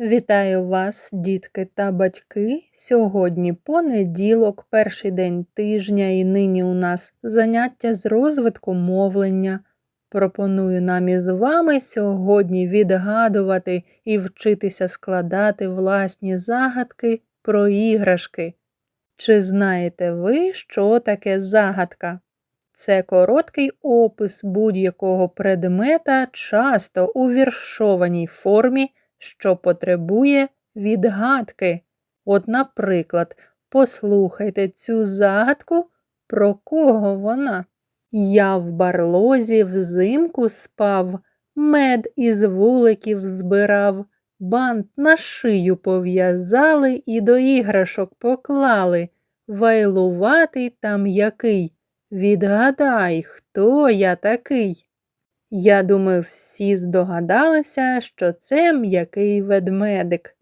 Вітаю вас, дітки та батьки. Сьогодні понеділок, перший день тижня, і нині у нас заняття з розвитку мовлення. Пропоную нам із вами сьогодні відгадувати і вчитися складати власні загадки про іграшки. Чи знаєте ви, що таке загадка? Це короткий опис будь-якого предмета, часто у віршованій формі що потребує відгадки. От, наприклад, послухайте цю загадку, про кого вона. Я в барлозі взимку спав, мед із вуликів збирав, бант на шию пов'язали і до іграшок поклали. Вайлуватий там який. Відгадай, хто я такий. Я думаю, всі здогадалися, що це м'який ведмедик.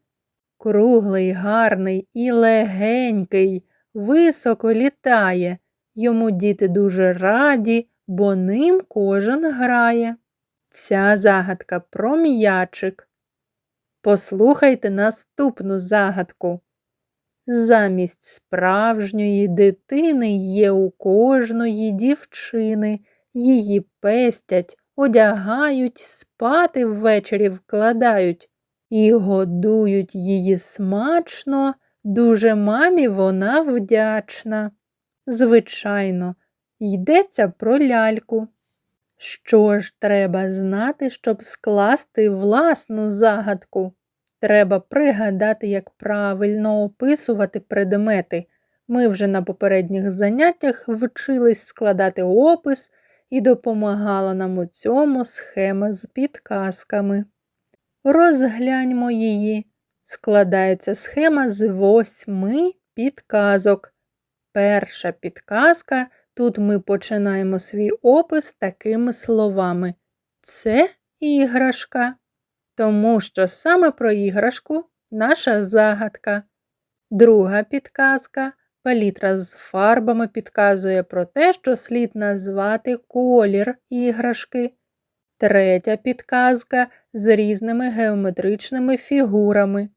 Круглий, гарний і легенький, високо літає. Йому діти дуже раді, бо ним кожен грає. Ця загадка про м'ячик. Послухайте наступну загадку. Замість справжньої дитини є у кожної дівчини, її пестять одягають, спати ввечері вкладають і годують її смачно, дуже мамі вона вдячна. Звичайно, йдеться про ляльку. Що ж треба знати, щоб скласти власну загадку? Треба пригадати, як правильно описувати предмети. Ми вже на попередніх заняттях вчились складати опис і допомагала нам у цьому схема з підказками. Розгляньмо її. Складається схема з восьми підказок. Перша підказка тут ми починаємо свій опис такими словами. Це іграшка, тому що саме про іграшку наша загадка. Друга підказка Палітра з фарбами підказує про те, що слід назвати колір іграшки. Третя підказка з різними геометричними фігурами.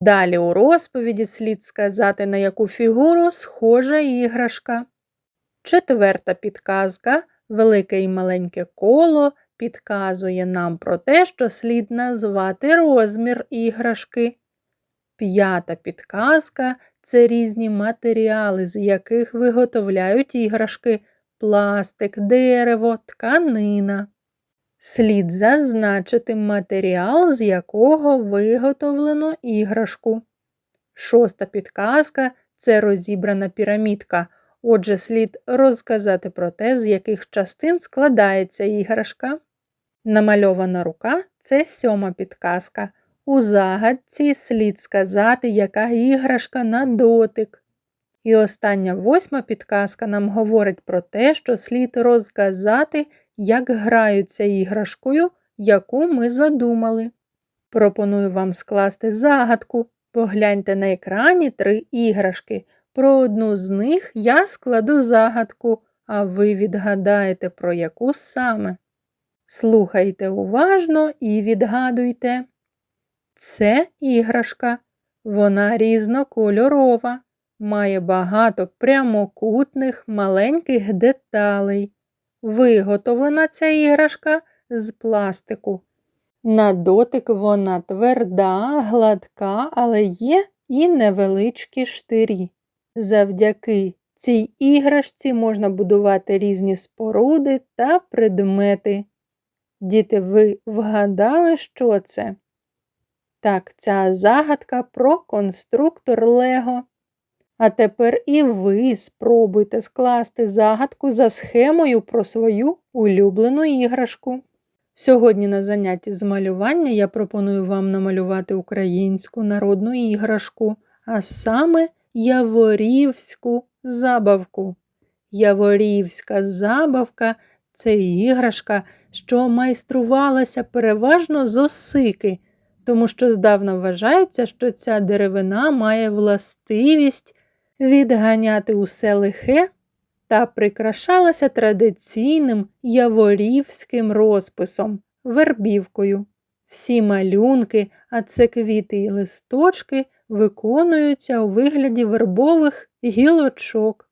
Далі у розповіді слід сказати, на яку фігуру схожа іграшка. Четверта підказка велике і маленьке коло підказує нам про те, що слід назвати розмір іграшки. П'ята підказка це різні матеріали, з яких виготовляють іграшки, пластик, дерево, тканина. Слід зазначити матеріал, з якого виготовлено іграшку. Шоста підказка це розібрана пірамідка. Отже, слід розказати про те, з яких частин складається іграшка. Намальована рука це сьома підказка. У загадці слід сказати, яка іграшка на дотик. І остання восьма підказка нам говорить про те, що слід розказати, як граються іграшкою, яку ми задумали. Пропоную вам скласти загадку. Погляньте на екрані три іграшки. Про одну з них я складу загадку, а ви відгадаєте, про яку саме. Слухайте уважно і відгадуйте. Це іграшка. Вона різнокольорова, має багато прямокутних маленьких деталей. Виготовлена ця іграшка з пластику. На дотик вона тверда, гладка, але є і невеличкі штирі. Завдяки цій іграшці можна будувати різні споруди та предмети. Діти, ви вгадали, що це? Так, ця загадка про конструктор Лего. А тепер і ви спробуйте скласти загадку за схемою про свою улюблену іграшку. Сьогодні на занятті з малювання я пропоную вам намалювати українську народну іграшку, а саме яворівську забавку. Яворівська забавка це іграшка, що майструвалася переважно з осики тому що здавна вважається, що ця деревина має властивість відганяти усе лихе та прикрашалася традиційним яворівським розписом, вербівкою. Всі малюнки, а це квіти і листочки, виконуються у вигляді вербових гілочок.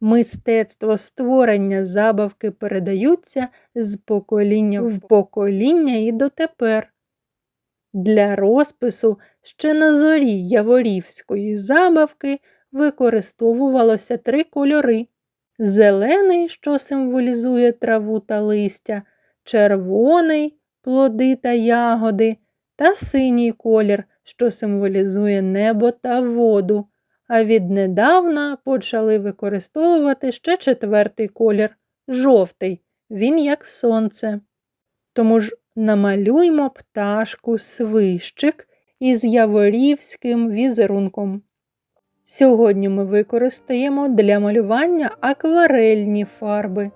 Мистецтво створення забавки передаються з покоління в покоління і дотепер. Для розпису ще на зорі яворівської забавки використовувалося три кольори зелений, що символізує траву та листя, червоний плоди та ягоди, та синій колір, що символізує небо та воду. А віднедавна почали використовувати ще четвертий колір жовтий, він як сонце. Тому ж намалюймо пташку свищик із яворівським візерунком. Сьогодні ми використаємо для малювання акварельні фарби.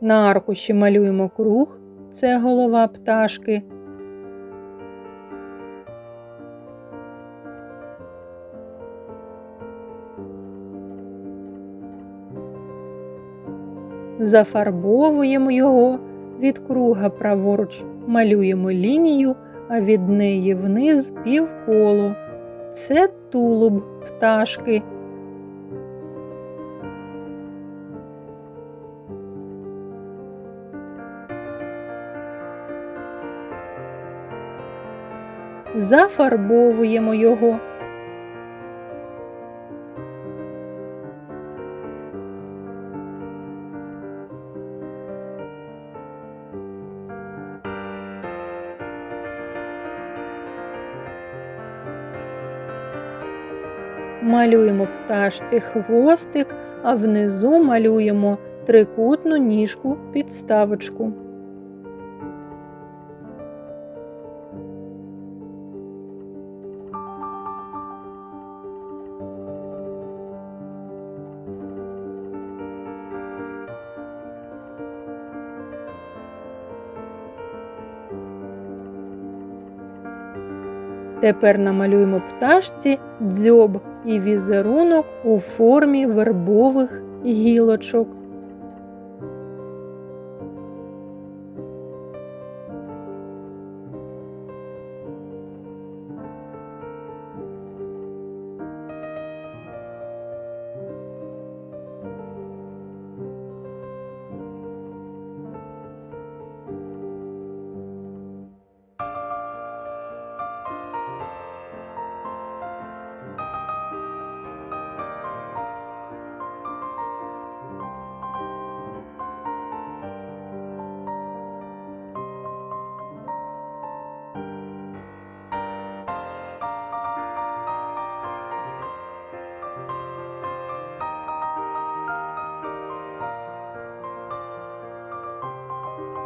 На аркуші малюємо круг, це голова пташки. Зафарбовуємо його від круга праворуч, малюємо лінію, а від неї вниз півколо. Це тулуб пташки. Зафарбовуємо його. Малюємо пташці хвостик, а внизу малюємо трикутну ніжку підставочку. Тепер намалюємо пташці дзьоб і візерунок у формі вербових гілочок.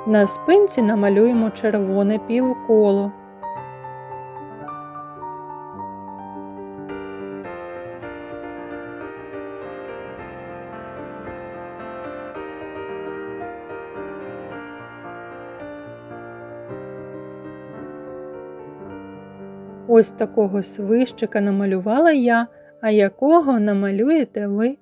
На спинці намалюємо червоне півколо. Ось такого свищика намалювала я, а якого намалюєте ви.